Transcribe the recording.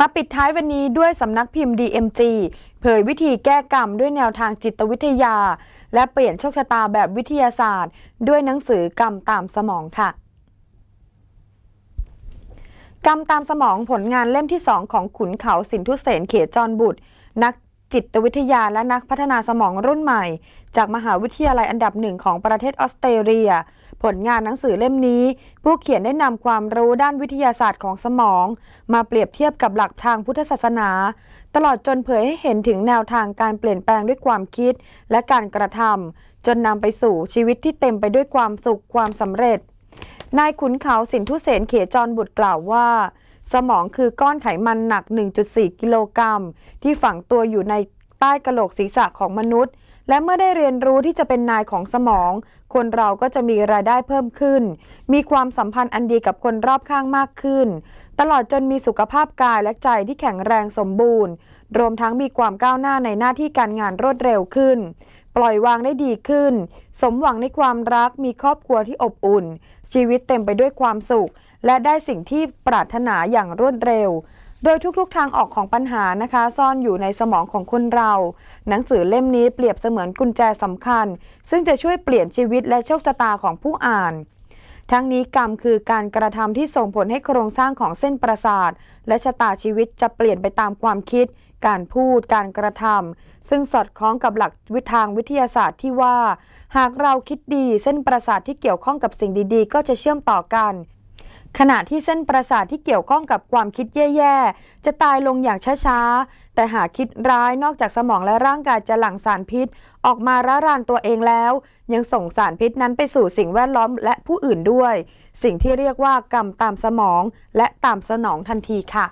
มาปิดท้ายวันนี้ด้วยสำนักพิมพ์ DMG เผยวิธีแก้กรรมด้วยแนวทางจิตวิทยา และเปลี่ยนโชคชะตาแบบวิทยาศาสตร์ ด้วยหนังสือกรรมตามสมองค่ะกรรมตามสมองผลงานเล่มที่ 2 ของขุนเขาสินทุเสนเขจรบุตร นัก จิตวิทยาและนักพัฒนาสมองรุ่นใหม่ จากมหาวิทยาลัยอันดับหนึ่งของประเทศออสเตรเลีย ผลงานหนังสือเล่มนี้ ผู้เขียนได้นำความรู้ด้านวิทยาศาสตร์ของสมอง มาเปรียบเทียบกับหลักทางพุทธศาสนา ตลอดจนเผยให้เห็นถึงแนวทางการเปลี่ยนแปลงด้วยความคิดและการกระทำจนนำไปสู่ชีวิตที่เต็มไปด้วยความสุขความสำเร็จ นายขุนเขาสินทุเสนเขจรบุตรกล่าวว่า สมองคือก้อนไขมันหนัก 1.4 กิโลกรัมที่ฝังตัวอยู่ใน ใต้กะโหลกศีรษะของมนุษย์ และเมื่อได้เรียนรู้ที่จะเป็นนายของสมอง คนเราก็จะมีรายได้เพิ่มขึ้น มีความสัมพันธ์อันดีกับคนรอบข้างมากขึ้น ตลอดจนมีสุขภาพกายและใจที่แข็งแรงสมบูรณ์ รวมทั้งมีความก้าวหน้าในหน้าที่การงานรวดเร็วขึ้น ปล่อยวางได้ดีขึ้น สมหวังในความรักมีครอบครัวที่อบอุ่น ชีวิตเต็มไปด้วยความสุข และได้สิ่งที่ปรารถนาอย่างรวดเร็ว โดยทุกๆ ทางออกของปัญหานะคะ ซ่อนอยู่ในสมองของคนเรา หนังสือเล่มนี้เปรียบเสมือนกุญแจสำคัญ ซึ่งจะช่วยเปลี่ยนชีวิตและโชคชะตาของผู้อ่าน ทั้งนี้กรรมคือการกระทำที่ส่งผลให้โครงสร้างของเส้นประสาท และชะตาชีวิตจะเปลี่ยนไปตามความคิด การพูด การกระทำซึ่งสอดคล้องกับหลักวิทางวิทยาศาสตร์ที่ว่า หากเราคิดดีเส้นประสาทที่เกี่ยวข้องกับสิ่งดีๆ ก็จะเชื่อมต่อกัน ขณะที่เส้นประสาทที่เกี่ยวข้องกับความคิดแย่ๆ จะตายลงอย่างช้าๆ แต่หากคิดร้ายนอกจากสมองและร่างกายจะหลั่งสารพิษ ออกมาระรานตัวเองแล้ว ยังส่งสารพิษนั้นไปสู่สิ่งแวดล้อมและผู้อื่นด้วย สิ่งที่เรียกว่ากรรมตามสมองและตามสนองทันทีค่ะ